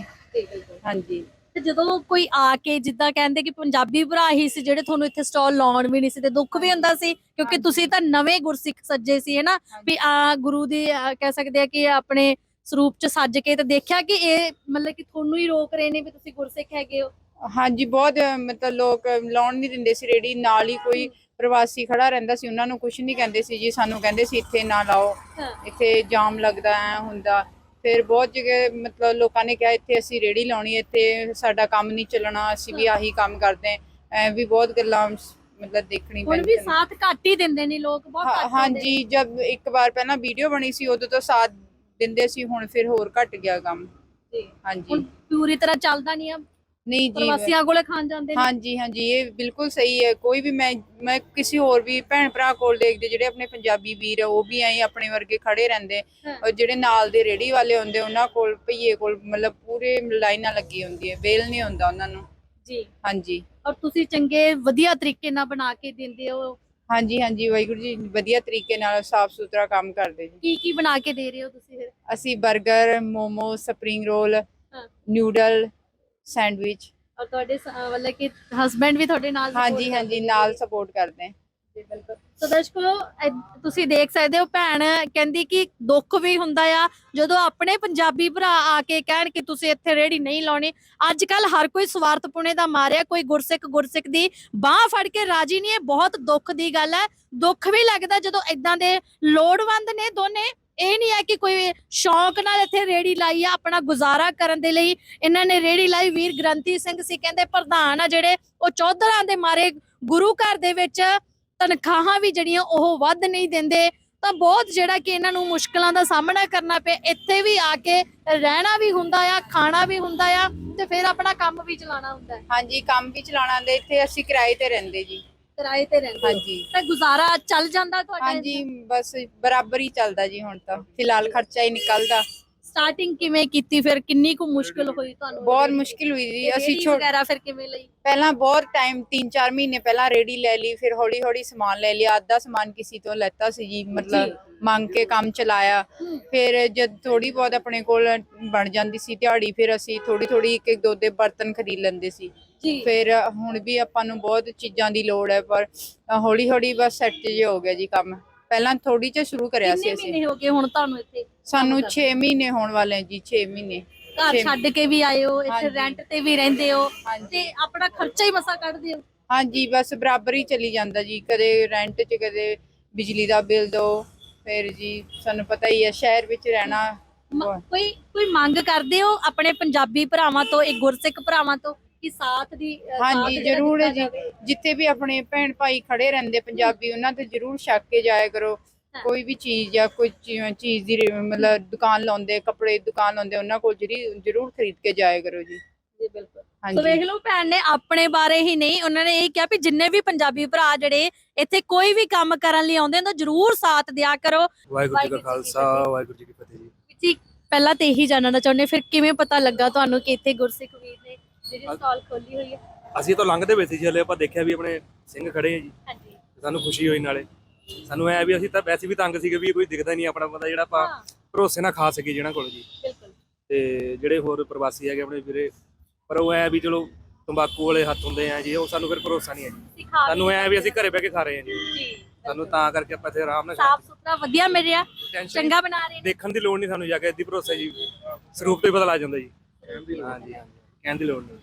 ਹਾਂਜੀ। ਤੇ ਜਦੋਂ ਕੋਈ ਆ ਕੇ ਜਿੱਦਾਂ ਕਹਿੰਦੇ ਕਿ ਪੰਜਾਬੀ ਭਰਾ ਹੀ ਸੀ ਜਿਹੜੇ ਤੁਹਾਨੂੰ ਇੱਥੇ ਸਟਾਲ ਲਾਉਣ ਵੀ ਨਹੀਂ ਸੀ ਤੇ ਦੁੱਖ ਵੀ ਹੁੰਦਾ ਸੀ ਕਿਉਂਕਿ। ਤੁਸੀਂ ਤਾਂ ਨਵੇਂ ਗੁਰਸਿੱਖ ਸੱਜੇ ਸੀ ਹੈਨਾ ਵੀ ਆ ਗੁਰੂ ਦੀ ਕਹਿ ਸਕਦੇ ਆ ਕਿ ਆਪਣੇ ਸਰੂਪ ਚ ਸੱਜ ਕੇ ਤੇ ਦੇਖਿਆ ਕਿ ਇਹ ਮਤਲਬ ਕਿ ਤੁਹਾਨੂੰ ਹੀ ਰੋਕ ਰਹੇ ਨੇ ਵੀ ਤੁਸੀਂ ਗੁਰਸਿੱਖ ਹੈਗੇ ਹੋ? ਹਾਂਜੀ ਬਹੁਤ ਮਤਲਬ ਲੋਕ ਲਾਉਣ ਨਹੀਂ ਦਿੰਦੇ ਸੀ ਰੇੜੀ ਨਾਲ ਹੀ ਕੋਈ ਪ੍ਰਵਾਸੀ ਖੜਾ ਰਹਿੰਦਾ ਸੀ ਉਹਨਾਂ ਨੂੰ ਕੁਝ ਨਹੀਂ ਕਹਿੰਦੇ ਸੀ ਜੀ ਸਾਨੂੰ ਕਹਿੰਦੇ ਸੀ ਇੱਥੇ ਨਾ ਲਾਓ। ਹਾਂ। ਇੱਥੇ ਜਾਮ ਲੱਗਦਾ ਐ ਹੁੰਦਾ। ਫਿਰ ਬਹੁਤ ਜਗ੍ਹਾ ਮਤਲਬ ਲੋਕਾਂ ਨੇ ਕਿਹਾ ਇੱਥੇ ਅਸੀਂ ਰੇੜੀ ਲਾਉਣੀ ਹੈ, ਇੱਥੇ ਸਾਡਾ ਕੰਮ ਨਹੀਂ ਚੱਲਣਾ ਅਸੀਂ ਵੀ ਆਹੀ ਕੰਮ ਕਰਦੇ ਐ ਵੀ ਬਹੁਤ ਗੱਲਾਂ ਮਤਲਬ ਦੇਖਣੀ ਹੁਣ ਵੀ। ਸਾਥ ਘੱਟ ਹੀ ਦਿੰਦੇ ਨੇ ਲੋਕ ਬਹੁਤ ਹਾਂ- ਘੱਟ ਨੇ। ਹਾਂਜੀ ਜਦ ਇੱਕ ਵਾਰ ਪਹਿਲਾਂ ਵੀਡੀਓ ਬਣੀ ਸੀ ਉਦੋਂ ਤੋਂ ਸਾਥ ਦਿੰਦੇ ਸੀ ਹੁਣ ਫਿਰ ਹੋਰ ਘਟ ਗਿਆ ਕੰਮ ਜੀ। ਹਾਂਜੀ ਹੁਣ ਪੂਰੀ ਤਰ੍ਹਾਂ ਚੱਲਦਾ ਨਹੀਂ ਆ ਨਹੀਂ ਜੀ ਪ੍ਰਵਾਸੀਆਂ ਕੋਲੇ ਖਾਣ ਜਾਂਦੇ ਨੇ? ਹਾਂਜੀ ਹਾਂਜੀ ਇਹ ਬਿਲਕੁਲ ਸਹੀ ਹੈ। ਕੋਈ ਵੀ ਮੈਂ ਮੈਂ ਕਿਸੇ ਹੋਰ ਵੀ ਭੈਣ ਭਰਾ ਕੋਲ ਦੇਖਦੇ ਜਿਹੜੇ ਆਪਣੇ ਪੰਜਾਬੀ ਵੀਰ ਆ ਉਹ ਵੀ ਐਂ ਆਪਣੇ ਵਰਗੇ ਖੜੇ ਰਹਿੰਦੇ। ਔਰ ਜਿਹੜੇ ਨਾਲ ਦੇ ਰੇੜੀ ਵਾਲੇ ਹੁੰਦੇ ਉਹਨਾਂ ਕੋਲ ਭਈਏ ਕੋਲ ਮਤਲਬ ਪੂਰੇ ਲਾਈਨਾਂ ਲੱਗੀ ਹੁੰਦੀ ਹੈ ਵੇਲ ਨਹੀਂ ਹੁੰਦਾ ਉਹਨਾਂ ਨੂੰ। ਜੀ। ਹਾਂਜੀ। ਔਰ ਤੁਸੀਂ ਚੰਗੇ ਵਧੀਆ ਤਰੀਕੇ ਨਾਲ ਬਣਾ ਕੇ ਦਿੰਦੇ ਹੋ? ਹਾਂਜੀ ਹਾਂਜੀ ਵਾਹਿਗੁਰੂ ਜੀ ਵਧੀਆ ਤਰੀਕੇ ਨਾਲ ਸਾਫ਼ ਸੁਥਰਾ ਕੰਮ ਕਰਦੇ ਜੀ। ਕੀ ਕੀ ਬਣਾ ਕੇ ਦੇ ਰਹੇ ਹੋ ਤੁਸੀਂ ਫਿਰ? ਅਸੀਂ 버ਗਰ ਮੋਮੋ ਸਪਰਿੰਗ ਰੋਲ ਹਾਂ। Noodle sandwich. ਔਰ ਤੁਹਾਡੇ ਸ- ਅਹ ਮਤਲਬ ਕਿ ਹਸਬੰਡ ਵੀ ਤੁਹਾਡੇ ਨਾਲ support ਹਾਂਜੀ ਕਰਦੇ ਹਾਂਜੀ ਨੇ। ਨਾਲ ਸਪੋਰਟ ਕਰਦੇ। ਜੀ, ਬਿਲਕੁਲ। ਸੋ ਦਰਸ਼ਕੋ ਇਹ ਤੁਸੀਂ ਦੇਖ ਸਕਦੇ ਹੋ ਭੈਣ ਕਹਿੰਦੀ ਕਿ ਦੁੱਖ ਵੀ ਹੁੰਦਾ ਆ ਜਦੋਂ ਆਪਣੇ ਪੰਜਾਬੀ ਭਰਾ ਆ ਕੇ ਕਹਿਣ ਕਿ ਤੁਸੀਂ ਇੱਥੇ ਰੇੜੀ ਨਹੀਂ ਲਾਉਣੀ ਅੱਜ ਕੱਲ ਹਰ ਕੋਈ ਸਵਾਰਥਪੁਣੇ ਦਾ ਮਾਰਿਆ ਕੋਈ ਗੁਰਸਿੱਖ ਗੁਰਸਿੱਖ ਦੀ ਬਾਹ ਫੜ ਕੇ ਰਾਜੀ ਨਹੀਂ ਇਹ ਬਹੁਤ ਦੁੱਖ ਦੀ ਗੱਲ ਹੈ। ਦੁੱਖ ਵੀ ਲੱਗਦਾ ਜਦੋਂ ਇਦਾਂ ਦੇ ਲੋੜਵੰਦ ਨੇ ਦੋਨੇ ਇਹ ਨਹੀਂ ਹੈ ਕਿ ਕੋਈ ਸ਼ੌਂਕ ਨਾਲ ਇੱਥੇ ਰੇੜੀ ਲਾਈ ਆ ਆਪਣਾ ਗੁਜ਼ਾਰਾ ਕਰਨ ਦੇ ਲਈ। ਇਹਨਾਂ ਨੇ ਰੇੜੀ ਲਾਈ, ਵੀਰ ਗ੍ਰੰਥੀ ਸਿੰਘ ਸੀ, ਕਹਿੰਦੇ ਪ੍ਰਧਾਨ ਆ ਜਿਹੜੇ, ਉਹ ਚੌਧਰਾਂ ਦੇ ਮਾਰੇ ਗੁਰੂ ਘਰ ਦੇ ਵਿੱਚ ਤਨਖਾਹਾਂ ਵੀ ਜਿਹੜੀਆਂ ਉਹ ਵੱਧ ਨਹੀਂ ਦਿੰਦੇ। ਤਾਂ ਬਹੁਤ ਜਿਹੜਾ ਕਿ ਇਹਨਾਂ ਨੂੰ ਮੁਸ਼ਕਲਾਂ ਦਾ ਸਾਹਮਣਾ ਕਰਨਾ ਪਿਆ, ਇੱਥੇ ਵੀ ਆ ਕੇ ਰਹਿਣਾ ਵੀ ਹੁੰਦਾ ਆ, ਖਾਣਾ ਵੀ ਹੁੰਦਾ ਆ ਤੇ ਫਿਰ ਆਪਣਾ ਕੰਮ ਵੀ ਚਲਾਉਣਾ ਹੁੰਦਾ ਹੈ। ਹਾਂਜੀ, ਕੰਮ ਵੀ ਚਲਾਉਣਾ ਦੇ ਇੱਥੇ ਅਸੀਂ ਕਿਰਾਏ ਤੇ ਰਹਿੰਦੇ ਜੀ। ਕਿਰਾਏ ਤੇ ਰਹਿੰਦੇ ਹੋ। ਹਾਂਜੀ। ਤਾਂ ਗੁਜ਼ਾਰਾ ਚੱਲ ਜਾਂਦਾ ਤੁਹਾਡਾ ਹਾਂਜੀ ਬਸ ਬਰਾਬਰ ਹੀ ਚੱਲਦਾ ਜੀ ਹੁਣ ਤਾਂ। ਫਿਲਹਾਲ ਖਰਚਾ ਹੀ ਨਿਕਲਦਾ। ਸਟਾਰਟਿੰਗ ਕਿਵੇਂ ਕੀਤੀ ਫਿਰ ਕਿੰਨੀ ਕੁ ਮੁਸ਼ਕਲ ਹੋਈ ਤੁਹਾਨੂੰ? ਬਹੁਤ ਮੁਸ਼ਕਿਲ ਹੋਈ ਜੀ। ਅਸੀਂ ਛੋਟ ਵਗੈਰਾ ਫਿਰ ਕਿਵੇਂ ਲਈ? ਪਹਿਲਾਂ ਬਹੁਤ ਟਾਈਮ 3-4 ਮਹੀਨੇ ਪਹਿਲਾਂ ਰੇੜੀ ਲੈ ਲਈ ਫਿਰ ਹੌਲੀ ਹੌਲੀ ਸਮਾਨ ਲੈ ਲਿਆ। ਅੱਧਾ ਸਮਾਨ ਕਿਸੇ ਤੋਂ ਲੈਤਾ ਸੀ ਜੀ ਮਤਲਬ ਮੰਗ ਕੇ ਕੰਮ ਚਲਾਇਆ। ਫਿਰ ਜਦ ਥੋੜੀ ਬਹੁਤ ਆਪਣੇ ਕੋਲ ਬਣ ਜਾਂਦੀ ਸੀ ਦਿਹਾੜੀ ਫਿਰ ਅਸੀਂ ਥੋੜੀ ਥੋੜੀ ਇੱਕ ਇੱਕ ਦੋ ਦੇ ਬਰਤਨ ਖਰੀਦ ਲੈਂਦੇ ਸੀ। ਫਿਰ ਹੁਣ ਵੀ ਆਪਾਂ ਨੂੰ ਬਹੁਤ ਚੀਜ਼ਾਂ ਦੀ ਲੋੜ ਹੈ ਪਰ ਹੌਲੀ ਹੌਲੀ ਬਸ ਸੈੱਟ ਜੇ ਹੋ ਗਿਆ ਜੀ ਕੰਮ। ਪਹਿਲਾਂ ਥੋੜੀ ਚ ਸ਼ੁਰੂ ਕਰਿਆ ਸੀ ਕਿੰਨੇ ਅਸੀਂ। ਮਹੀਨੇ ਹੋ ਗਏ ਹੁਣ ਤੁਹਾਨੂੰ ਇੱਥੇ? ਸਾਨੂੰ ਕੰਮ 6 ਮਹੀਨੇ ਹੋਣ ਵਾਲੇ ਜੀ 6 ਮਹੀਨੇ। ਘਰ ਛੇ ਛੱਡ ਕੇ ਵੀ ਆਏ ਹੋ ਇੱਥੇ ਹਾਂਜੀ। ਰੈਂਟ ਤੇ ਵੀ ਰਹਿੰਦੇ ਹੋ ਹਾਂਜੀ। ਤੇ ਆਪਣਾ ਖਰਚਾ ਹੀ ਮਸਾ ਕੱਢਦੇ ਹੋ? ਹਾਂਜੀ ਬਸ ਬਰਾਬਰ ਹੀ ਚਲੀ ਜਾਂਦਾ ਜੀ। ਕਦੇ ਰੈਂਟ 'ਚ ਕਦੇ ਬਿਜਲੀ ਦਾ ਬਿੱਲ ਦੋ ਫਿਰ ਜੀ ਸਾਨੂੰ ਪਤਾ ਹੀ ਹੈ ਸ਼ਹਿਰ ਵਿੱਚ ਰਹਿਣਾ ਮ- ਕੋਈ ਕੋਈ ਮੰਗ ਕਰਦੇ ਹੋ ਆਪਣੇ ਪੰਜਾਬੀ ਭਰਾਵਾਂ ਤੋਂ ਇੱਕ ਗੁਰਸਿੱਖ ਭਰਾਵਾਂ ਤੋਂ? ਕਿ ਸਾਥ ਦੀ ਹਾਂਜੀ ਜਿਹੜਾ ਜ਼ਰੂਰ ਹੈ ਜੀ। ਜਿੱਥੇ ਵੀ ਆਪਣੇ ਭੈਣ ਭਾਈ ਖੜੇ ਰਹਿੰਦੇ ਪੰਜਾਬੀ ਉਹਨਾਂ ਤੇ ਜ਼ਰੂਰ ਛੱਕ ਕੇ ਜਾਇਆ ਕਰੋ। ਕੋਈ ਵੀ ਚੀਜ਼ ਜਾਂ ਕੋਈ ਚੀਜ਼ ਦੀ ਮਤਲਬ ਦੁਕਾਨ ਲਾਉਂਦੇ ਕੱਪੜੇ ਦੀ ਦੁਕਾਨ ਲਾਉਂਦੇ ਉਹਨਾਂ ਕੋਲ ਜਰੀ- ਜ਼ਰੂਰ ਖਰੀਦ ਕੇ ਜਾਇਆ ਕਰੋ ਜੀ। ਜੀ ਬਿਲਕੁਲ। ਸੋ ਵੇਖ ਲਓ ਭੈਣ ਨੇ ਆਪਣੇ ਬਾਰੇ ਹੀ ਨਹੀਂ ਉਹਨਾਂ ਨੇ ਇਹ ਕਿਹਾ ਵੀ ਜਿੰਨੇ ਵੀ ਪੰਜਾਬੀ ਭਰਾ ਜਿਹੜੇ ਇੱਥੇ ਕੋਈ ਵੀ ਕੰਮ ਕਰਨ ਲਈ ਆਉਂਦੇ ਨੇ ਜ਼ਰੂਰ ਸਾਥ ਦਿਆ ਕਰੋ। ਵਾਹਿਗੁਰੂ ਜੀ ਕਾ ਖਾਲਸਾ। ਵਾਹਿਗੁਰੂ ਜੀ ਕੀ ਫਤਿਹ ਜੀ। ਜੀ ਪਹਿਲਾਂ ਤੇ ਇਹੀ ਜਾਣਨਾ ਚਾਹੁੰਦੇ ਫਿਰ ਕਿਵੇਂ ਪਤਾ ਲੱਗਾ ਤੁਹਾਨੂੰ ਕਿ ਇੱਥੇ ਗੁਰਸਿੱਖ ਵੀਰ ਨੇ ਜਿਹੜੀ ਸਟਾਲ ਖੋਲੀ ਹੋਈ ਹੈ। ਅਸੀਂ ਤਾਂ ਲੰਘਦੇ ਪਏ ਸੀ ਜੀ ਹਲੇ ਆਪਾਂ ਦੇਖਿਆ ਵੀ ਆਪਣੇ ਸਿੰਘ ਖੜੇ ਆ ਜੀ। ਹਾਂਜੀ। ਸਾਨੂੰ ਖੁਸ਼ੀ ਹੋਈ ਨਾਲੇ। ਸਾਨੂੰ ਐ ਵੀ ਅਸੀਂ ਤਾਂ ਵੈਸੇ ਵੀ ਤੰਗ ਸੀਗੇ ਵੀ ਕੋਈ ਦਿਖਦਾ ਨਹੀਂ ਆਪਣਾ ਬੰਦਾ ਜਿਹੜਾ ਆਪਾਂ ਹਾਂ। ਭਰੋਸੇ ਨਾਲ ਖਾ ਸਕੀ ਜਿਹਨਾਂ ਕੋਲ ਜੀ। ਬਿਲਕੁਲ। ਤੇ ਜਿਹੜੇ ਹੋਰ ਪ੍ਰਵਾਸੀ ਹੈਗੇ ਆਪਣੇ ਵੀਰੇ ਪਰ ਉਹ ਐ ਵੀ ਚਲੋ ਤੰਬਾਕੂ ਵਾਲੇ ਹੱਥ ਹੁੰਦੇ ਆ ਜੀ ਉਹ ਸਾਨੂੰ ਫਿਰ ਭਰੋਸਾ ਨਹੀਂ ਹੈ ਜੀ। ਸਿਖਾ ਸਾਨੂੰ ਐ ਵੀ ਅਸੀਂ ਘਰੇ ਬਹਿ ਕੇ ਖਾ ਰਹੇ ਹਾਂ ਜੀ। ਜੀ ਸਾਨੂੰ ਤਾਂ ਕਰਕੇ ਆਪਾਂ ਇੱਥੇ ਆਰਾਮ ਨਾਲ ਸਾਫ਼ ਸੁਥਰਾ ਵਧੀਆ ਮਿਲਿਆ। ਟੈਨਸ਼ਨ ਚੰਗਾ ਬਣਾ ਰਹੇ ਨੇ। ਦੇਖਣ ਦੀ ਲੋੜ ਨਹੀਂ ਸਾਨੂੰ ਜਾ ਕੇ ਇੱਦੀ ਭਰੋਸਾ ਜੀ। ਸਰੂਪ ਤੋਂ ਹੀ ਪਤਾ ਲੱਗ ਜਾਂਦਾ ਜੀ। ਹਾਂਜੀ ਹਾਂਜੀ। ਕਹਿਣ ਦੀ ਲੋੜ ਨਹੀਂ।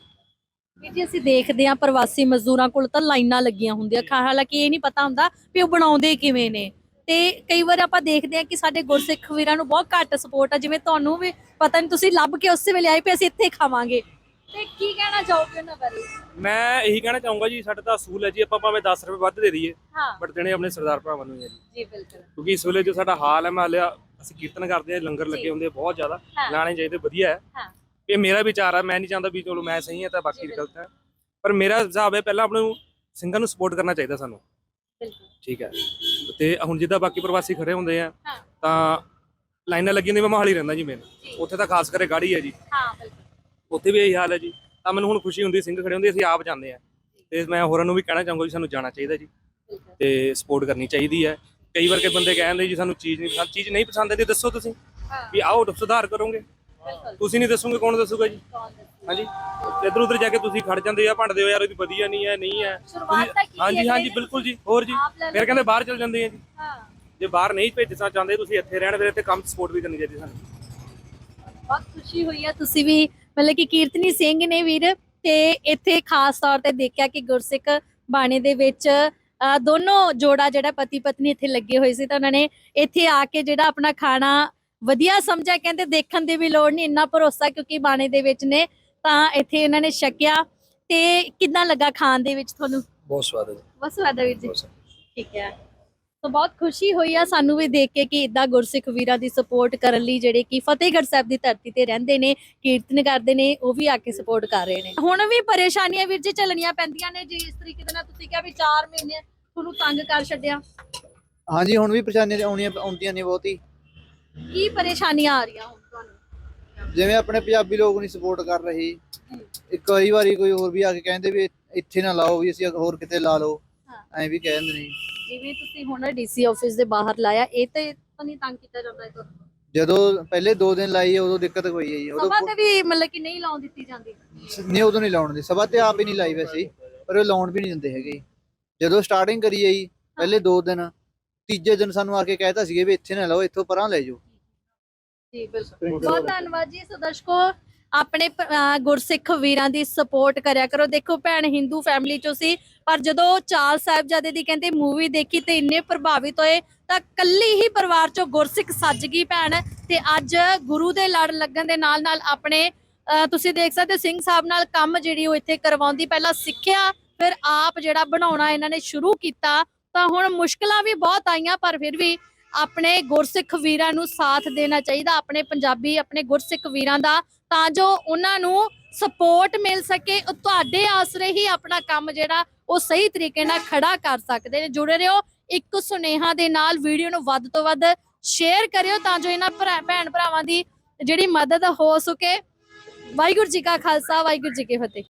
ਵੀਰ ਜੀ ਅਸੀਂ ਦੇਖਦੇ ਹਾਂ ਪ੍ਰਵਾਸੀ ਮਜ਼ਦੂਰਾਂ ਕੋਲ ਤਾਂ ਲਾਈਨਾਂ ਲੱਗੀਆਂ ਹੁੰਦੀਆਂ। ਖਾ- ਹਾਲਾਂਕਿ ਇਹ ਨਹੀਂ ਪਤਾ ਹੁੰਦਾ ਵੀ ਉਹ ਬਣਾਉਂਦੇ ਕਿਵੇਂ ਨੇ। ਤੇ ਕਈ ਵਾਰ ਆਪਾਂ ਦੇਖਦੇ ਹਾਂ ਕਿ ਸਾਡੇ ਗੁਰਸਿੱਖ ਵੀਰਾਂ ਨੂੰ ਬਹੁਤ ਘੱਟ ਸਪੋਰਟ ਆ। ਜਿਵੇਂ ਤੁਹਾਨੂੰ ਵੀ ਪਤਾ ਨਹੀਂ ਤੁਸੀਂ ਲੱਭ ਕੇ ਉਸੇ ਵੇਲੇ ਆਏ ਪਏ ਅਸੀਂ ਇੱਥੇ ਖਾਵਾਂਗੇ। ਤੇ ਕੀ ਕਹਿਣਾ ਚਾਹੋਗੇ ਉਹਨਾਂ ਬਾਰੇ? ਮੈਂ ਇਹੀ ਕਹਿਣਾ ਚਾਹੂੰਗਾ ਜੀ ਸਾਡਾ ਤਾਂ ਅਸੂਲ ਹੈ ਜੀ ਆਪਾਂ ਭਾਵੇਂ 10 ਰੁਪਏ ਵੱਧ ਦੇ ਦਈਏ ਹਾਂ। ਬਟ ਦੇਣੇ ਆਪਣੇ ਸਰਦਾਰ ਭਰਾਵਾਂ ਨੂੰ ਹੀ ਹੈ ਜੀ। ਜੀ ਬਿਲਕੁਲ। ਕਿਉਂਕਿ ਇਸ ਵੇਲੇ ਜੋ ਸਾਡਾ ਹਾਲ ਹੈ ਮੈਂ ਅਸੀਂ ਕੀਰਤਨ ਕਰਦੇ ਹਾਂ ਲੰਗਰ ਲੱਗੇ ਹੁੰਦੇ ਆ ਬਹੁਤ ਜ਼ਿਆਦਾ। ਹਾਂ। ਲਾਣੇ ਚਾਹੀਦੇ ਵਧੀਆ ਹੈ। ਹਾਂ। ਇਹ ਮੇਰਾ ਵਿਚਾਰ ਹੈ ਮੈਂ ਨਹੀਂ ਚਾਹੁੰਦਾ ਵੀ ਚਲੋ ਮੈਂ ਸਹੀ ਹਾਂ ਤਾਂ ਬਾਕੀ ਗਲਤ ਹੈ। ਪਰ ਮੇਰਾ ਹਿਸਾਬ ਹੈ ਪਹਿਲਾਂ ਆਪਣੇ ਨੂੰ ਸਿੰਘਾਂ ਨੂੰ ਸਪੋਰਟ ਕਰਨਾ ਚਾਹੀਦਾ ਸਾਨੂੰ। ਬਿਲਕੁਲ। ਠੀਕ ਹੈ। ਤੇ ਹੁਣ ਜਿੱਦਾਂ ਬਾਕੀ ਪ੍ਰਵਾਸੀ ਖੜੇ ਹੁੰਦੇ ਆ ਹਾਂ। ਤਾਂ ਲਾਈਨਾਂ ਲੱਗੀਆਂ ਨੇ ਮੈਂ ਮੋਹਾਲੀ ਰਹਿੰਦਾ ਜੀ ਮੈਂ ਉੱਥੇ ਤਾਂ ਖਾਸ ਕਰਕੇ ਗਾੜੀ ਹੈ ਜੀ। ਹਾਂ ਬਿਲਕੁਲ। ਉੱਥੇ ਵੀ ਇਹੀ ਹਾਲ ਹੈ ਜੀ। ਤਾਂ ਮੈਨੂੰ ਹੁਣ ਖੁਸ਼ੀ ਹੁੰਦੀ ਸਿੰਘ ਖੜੇ ਹੁੰਦੇ ਅਸੀਂ ਆਪ ਜਾਂਦੇ ਆ ਤੇ ਮੈਂ ਹੋਰਾਂ ਨੂੰ ਵੀ ਕਹਿਣਾ ਚਾਹੂੰਗਾ ਜੀ ਸਾਨੂੰ ਜਾਣਾ ਚਾਹੀਦਾ ਜੀ। ਤੇ ਸਪੋਰਟ ਕਰਨੀ ਚਾਹੀਦੀ ਹੈ। ਕਈ ਵਾਰ ਕੇ ਬੰਦੇ ਕਹਿੰਦੇ ਜੀ ਸਾਨੂੰ ਚੀਜ਼ ਨਹੀਂ ਪਸੰਦ ਚੀਜ਼ ਨਹੀਂ ਪਸੰਦ ਆਉਂਦੀ ਦੱਸੋ ਤੁਸੀਂ। ਹਾਂ। ਵੀ ਆਓ ਸੁਧਾਰ ਕਰੋਗੇ। ਤੁਸੀਂ ਨਹੀਂ ਦੱਸੋਗੇ ਕੌਣ ਦੱਸੂਗਾ ਜੀ? ਹਾਂਜੀ ਇੱਧਰ ਉੱਧਰ ਜਾ ਕੇ ਤੁਸੀਂ ਖੜ ਜਾਂਦੇ ਆ ਭੰਡਦੇ ਹੋ ਯਾਰ ਇਹਦੀ ਵਧੀਆ ਨਹੀਂ ਹੈ ਨਹੀਂ ਹੈ ਸ਼ੁਰੂਆਤ ਤਾਂ ਕੀਤੀ ਹਾਂਜੀ ਹਾਂਜੀ। ਬਿਲਕੁਲ ਜੀ ਹੋਰ ਜੀ। ਫਿਰ ਕਹਿੰਦੇ ਬਾਹਰ ਚਲ ਜਾਂਦੇ ਆ ਜੀ ਹਾਂ ਜੇ ਬਾਹਰ ਨਹੀਂ ਭੇਜਣਾ ਚਾਹੁੰਦੇ ਤੁਸੀਂ ਇੱਥੇ ਰਹਿਣ ਫਿਰ ਇੱਥੇ ਕੰਮ ਸਪੋਰਟ ਵੀ ਕਰਨੀ ਚਾਹੀਦੀ ਸਾਨੂੰ ਬਹੁਤ ਖੁਸ਼ੀ ਹੋਈ ਆ ਤੁਸੀਂ ਵੀ ਮਤਲਬ ਕਿ ਕੀਰਤਨੀ ਸਿੰਘ ਨੇ ਵੀਰ ਤੇ ਇੱਥੇ ਖਾਸ ਤੌਰ ਤੇ ਦੇਖਿਆ ਕਿ ਗੁਰਸਿੱਖ ਬਾਣੇ ਦੇ ਵਿੱਚ ਦੋਨੋਂ ਜੋੜਾ ਜਿਹੜਾ ਪਤੀ ਪਤਨੀ ਇੱਥੇ ਲੱਗੇ ਹੋਏ ਸੀ ਤਾਂ ਉਹਨਾਂ ਨੇ ਇੱਥੇ ਆ ਕੇ ਜਿਹੜਾ ਆਪਣਾ ਖਾਣਾ ਵਧੀਆ ਸਮਝਿਆ ਕਹਿੰਦੇ ਦੇਖਣ ਦੀ ਵੀ ਲੋੜ ਨਹੀਂ ਇੰਨਾ ਭਰੋਸਾ ਕਿਉਂਕਿ ਬਾਣੇ ਦੇ ਵਿੱਚ ਨੇ ਤਾਂ ਇੱਥੇ ਇਹਨਾਂ ਨੇ ਛਕਿਆ। ਤੇ ਕਿੱਦਾਂ ਲੱਗਾ ਖਾਣ ਦੇ ਵਿੱਚ ਤੁਹਾਨੂੰ? ਬਹੁਤ ਸਵਾਦ ਹੈ ਜੀ। ਬਸ ਸਵਾਦ ਆ ਵੀਰ ਜੀ। ਠੀਕ ਹੈ। ਤਾਂ ਬਹੁਤ ਖੁਸ਼ੀ ਹੋਈ ਆ ਸਾਨੂੰ ਵੀ ਦੇਖ ਕੇ ਕਿ ਇਦਾਂ ਗੁਰਸਿੱਖ ਵੀਰਾਂ ਦੀ ਸਪੋਰਟ ਕਰਨ ਲਈ ਜਿਹੜੇ ਕਿ ਫਤਿਹਗੜ੍ਹ ਸਾਹਿਬ ਦੀ ਧਰਤੀ ਤੇ ਰਹਿੰਦੇ ਨੇ ਕੀਰਤਨ ਕਰਦੇ ਨੇ ਉਹ ਵੀ ਆ ਕੇ ਸਪੋਰਟ ਕਰ ਰਹੇ ਨੇ। ਹੁਣ ਵੀ ਪਰੇਸ਼ਾਨੀਆਂ ਵੀਰ ਜੀ ਚੱਲਣੀਆਂ ਪੈਂਦੀਆਂ ਨੇ ਜੀ ਇਸ ਤਰੀਕੇ ਦੇ ਨਾਲ ਤੁਸੀਂ ਕਿਹਾ ਵੀ 4 ਮਹੀਨੇ ਤੁਹਾਨੂੰ ਤੰਗ ਕਰ ਛੱਡਿਆ। ਹਾਂਜੀ ਹੁਣ ਵੀ ਪਰੇਸ਼ਾਨੀਆਂ ਆਉਣੀਆਂ ਆਉਂਦੀਆਂ ਨੇ ਬਹੁਤ। ਹੀ ਕੀ ਪਰੇਸ਼ਾਨੀਆਂ ਆ ਰਹੀਆਂ ਹੁਣ ਤੁਹਾਨੂੰ? ਜਿਵੇਂ ਆਪਣੇ ਪੰਜਾਬੀ ਲੋਕ ਨਹੀਂ ਸਪੋਰਟ ਕਰ ਰਹੇ ਇੱਕ ਕਈ ਵਾਰੀ ਕੋਈ ਹੋਰ ਵੀ ਆ ਕੇ ਕਹਿੰਦੇ ਵੀ ਇੱਥੇ ਨਾ ਲਾਓ ਵੀ ਅਸੀਂ ਹੋਰ ਕਿਤੇ ਲਾ ਲਓ ਹਾਂ। ਐਂ ਵੀ ਕਹਿ ਦਿੰਦੇ ਨੇ। ਜਿਵੇਂ ਤੁਸੀਂ ਹੁਣ ਡੀਸੀ ਆਫਿਸ ਦੇ ਬਾਹਰ ਲਾਇਆ ਇਹ ਤੇ ਤਾਂ ਨਹੀਂ ਤੰਗ ਕੀਤਾ ਜਾਂਦਾ ਇਹ ਤੋਂ? ਜਦੋਂ ਪਹਿਲੇ 2 ਦਿਨ ਲਾਈ ਉਦੋਂ ਦਿੱਕਤ ਹੋਈ ਹੈ ਜੀ ਉਦੋਂ ਸਭਾ ਤੇ ਵੀ ਮਤਲਬ ਕਿ ਨਹੀਂ ਲਾਉਣ ਦਿੱਤੀ ਜਾਂਦੀ? ਨਹੀਂ ਉਦੋਂ ਨਹੀਂ ਲਾਉਣ ਦੇ ਸਭਾ ਤੇ ਆਪ ਹੀ ਨਹੀਂ ਲਾਈ ਵੈਸੇ ਹੀ, ਪਰ ਉਹ ਲਾਉਣ ਵੀ ਨਹੀਂ ਦਿੰਦੇ ਹੈਗੇ। ਜਦੋਂ ਸਟਾਰਟਿੰਗ ਕਰੀ ਹੈ ਜੀ ਪਹਿਲੇ 2 ਦਿਨ ਤੀਜੇ ਦਿਨ ਸਾਨੂੰ ਆ ਕੇ ਕਹਿਤਾ ਸੀਗੇ ਵੀ ਇੱਥੇ ਨਾ ਲਾਓ ਇੱਥੋਂ ਪਰਾਂ ਲੈ ਜਾਓ। ਜੀ ਬਿਲਕੁਲ। ਬਹੁਤ ਧੰਨਵਾਦ ਜੀ ਸੋ ਦਰਸ਼ਕੋ ਆਪਣੇ ਅਹ ਗੁਰਸਿੱਖ ਵੀਰਾਂ ਦੀ ਸਪੋਰਟ ਕਰਿਆ ਕਰੋ। ਦੇਖੋ ਭੈਣ ਹਿੰਦੂ ਫੈਮਿਲੀ ਚੋਂ ਸੀ ਪਰ ਜਦੋਂ ਚਾਲ ਸਾਹਿਬਜ਼ਾਦੇ ਦੀ ਕਹਿੰਦੇ ਮੂਵੀ ਦੇਖੀ ਤੇ ਇੰਨੇ ਪ੍ਰਭਾਵਿਤ ਹੋਏ ਤਾਂ ਕੱਲੀ ਹੀ ਪਰਿਵਾਰ ਚੋਂ ਗੁਰਸਿੱਖ ਸੱਜ ਗਈ ਭੈਣ। ਤੇ ਅੱਜ ਗੁਰੂ ਦੇ ਲੜ ਲੱਗਣ ਦੇ ਨਾਲ ਨਾਲ ਆਪਣੇ ਅਹ ਤੁਸੀਂ ਦੇਖ ਸਕਦੇ ਹੋ ਸਿੰਘ ਸਾਹਿਬ ਨਾਲ ਕੰਮ ਜਿਹੜੀ ਉਹ ਇੱਥੇ ਕਰਵਾਉਂਦੀ ਪਹਿਲਾਂ ਸਿੱਖਿਆ ਫਿਰ ਆਪ ਜਿਹੜਾ ਬਣਾਉਣਾ ਇਹਨਾਂ ਨੇ ਸ਼ੁਰੂ ਕੀਤਾ ਤਾਂ ਹੁਣ ਮੁਸ਼ਕਲਾਂ ਵੀ ਬਹੁਤ ਆਈਆਂ ਪਰ ਫਿਰ ਵੀ ਆਪਣੇ ਗੁਰਸਿੱਖ ਵੀਰਾਂ ਨੂੰ ਸਾਥ ਦੇਣਾ ਚਾਹੀਦਾ, ਆਪਣੇ ਪੰਜਾਬੀ, ਆਪਣੇ ਗੁਰਸਿੱਖ ਵੀਰਾਂ ਦਾ, ਤਾਂ ਜੋ ਉਹਨਾਂ ਨੂੰ ਸਪੋਰਟ ਮਿਲ ਸਕੇ, ਉਹ ਤੁਹਾਡੇ ਆਸਰੇ ਹੀ ਆਪਣਾ ਕੰਮ ਜਿਹੜਾ, ਉਹ ਸਹੀ ਤਰੀਕੇ ਨਾਲ ਖੜਾ ਕਰ ਸਕਦੇ ਨੇ। ਜੁੜੇ ਰਹੋ ਇੱਕ ਸੁਨੇਹਾ ਦੇ ਨਾਲ, ਵੀਡੀਓ ਨੂੰ ਵੱਧ ਤੋਂ ਵੱਧ ਸ਼ੇਅਰ ਕਰਿਓ, ਤਾਂ ਜੋ ਇਹਨਾਂ ਭਰਾ- ਭੈਣ ਭਰਾਵਾਂ ਦੀ ਜਿਹੜੀ ਮਦਦ ਹੋ ਸਕੇ। ਵਾਹਿਗੁਰੂ ਜੀ ਕਾ ਖਾਲਸਾ, ਵਾਹਿਗੁਰੂ ਜੀ ਕੀ ਫਤਿਹ।